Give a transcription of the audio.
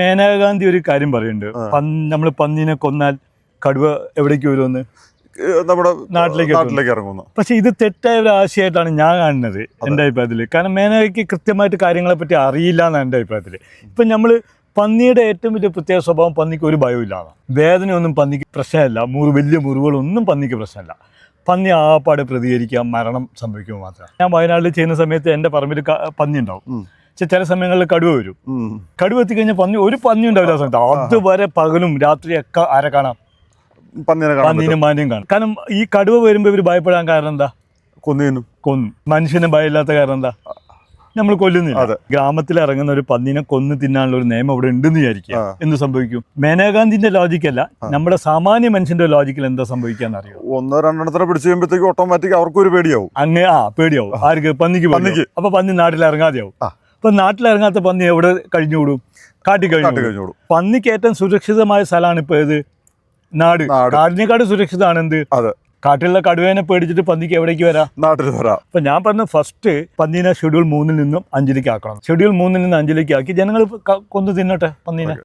മേനകാ ഗാന്ധി ഒരു കാര്യം പറയുന്നുണ്ട്. നമ്മൾ പന്നീനെ കൊന്നാൽ കടുവ എവിടേക്ക് വരുമെന്ന്? നമ്മുടെ നാട്ടിലേക്ക് നാട്ടിലേക്ക് ഇറങ്ങുന്നു. പക്ഷെ ഇത് തെറ്റായ ഒരു ആശയമായിട്ടാണ് ഞാൻ കാണുന്നത് എന്റെ അഭിപ്രായത്തിൽ കാരണം മേനകയ്ക്ക് കൃത്യമായിട്ട് കാര്യങ്ങളെ പറ്റി അറിയില്ല എന്നാണ് എന്റെ അഭിപ്രായത്തിൽ ഇപ്പം നമ്മൾ പന്നിയുടെ ഏറ്റവും വലിയ പ്രത്യേക സ്വഭാവം പന്നിക്ക് ഒരു ഭയമില്ലാതെ വേദനയൊന്നും പന്നിക്ക് പ്രശ്നമല്ല. മുറി വലിയ മുറിവുകളൊന്നും പന്നിക്ക് പ്രശ്നമല്ല. പന്നി ആപ്പാടെ പ്രതികരിക്കുക മരണം സംഭവിക്കുക മാത്രം. ഞാൻ വയനാട്ടിൽ ചെയ്യുന്ന സമയത്ത് എന്റെ പറമ്പിൽ പന്നി ഉണ്ടാവും. ചില സമയങ്ങളിൽ കടുവ വരും. കടുവ എത്തിക്കഴിഞ്ഞാൽ പന്നി ഒരു പന്നി ഉണ്ടാവില്ല ആ സമയത്ത്. അതുവരെ പകലും രാത്രിയൊക്കെ ആരെ കാണാം? പന്നീനെ മാനിയും കാണും. കാരണം ഈ കടുവ വരുമ്പോൾ ഇവർ ഭയപ്പെടാൻ കാരണം എന്താ? കൊന്നു കൊന്നു. മനുഷ്യനെ ഭയമില്ലാത്ത കാരണം എന്താ? നമ്മൾ കൊല്ലുന്നില്ല. ഗ്രാമത്തിൽ ഇറങ്ങുന്ന ഒരു പന്നിനെ കൊന്നു തിന്നാനുള്ള ഒരു നിയമം അവിടെ ഉണ്ടെന്ന് വിചാരിക്കുക. എന്ത് സംഭവിക്കും? മേനകാന്തിന്റെ ലോജിക്കല്ല. നമ്മുടെ സാമാന്യ മനുഷ്യന്റെ ലോജിക്കിൽ എന്താ സംഭവിക്കാന്ന് അറിയോ ഒന്നോ രണ്ടെണ്ണത്തിനെ പിടിച്ചു കഴിയുമ്പോഴത്തേക്ക് ഓട്ടോമാറ്റിക് അവർക്കൊരു ഒരു പേടിയാവും. അങ്ങ് ആ പേടിയാവും. ആർക്ക്? പന്നിക്ക് പന്നിക്ക്. പന്നിക്ക്. അപ്പൊ പന്നി നാട്ടിൽ ഇറങ്ങാതെയാവും. ആ. നാട്ടിലിറങ്ങാത്ത പന്നി എവിടെ കഴിഞ്ഞുകൂടും? കാട്ടി കഴിഞ്ഞു പന്നിക്ക് ഏറ്റവും സുരക്ഷിതമായ സ്ഥലമാണ് ഇപ്പൊ ഏത്? നാട്. കാടിനേക്കാട് സുരക്ഷിതമാണ് എന്ത്? അതെ. കാട്ടിലുള്ള കടുവേനെ പേടിച്ചിട്ട് പന്നിക്ക് എവിടേക്ക് വരാം? നാട്ടിൽ വരാം. അപ്പൊ ഞാൻ പറഞ്ഞ ഫസ്റ്റ് പന്നീനെ ഷെഡ്യൂൾ മൂന്നിൽ നിന്നും അഞ്ചിലേക്ക് ആക്കണം. ഷെഡ്യൂൾ മൂന്നിൽ നിന്ന് അഞ്ചിലേക്ക് ആക്കി. ജനങ്ങൾ കൊന്നു തിന്നട്ടെ പന്നീനെ?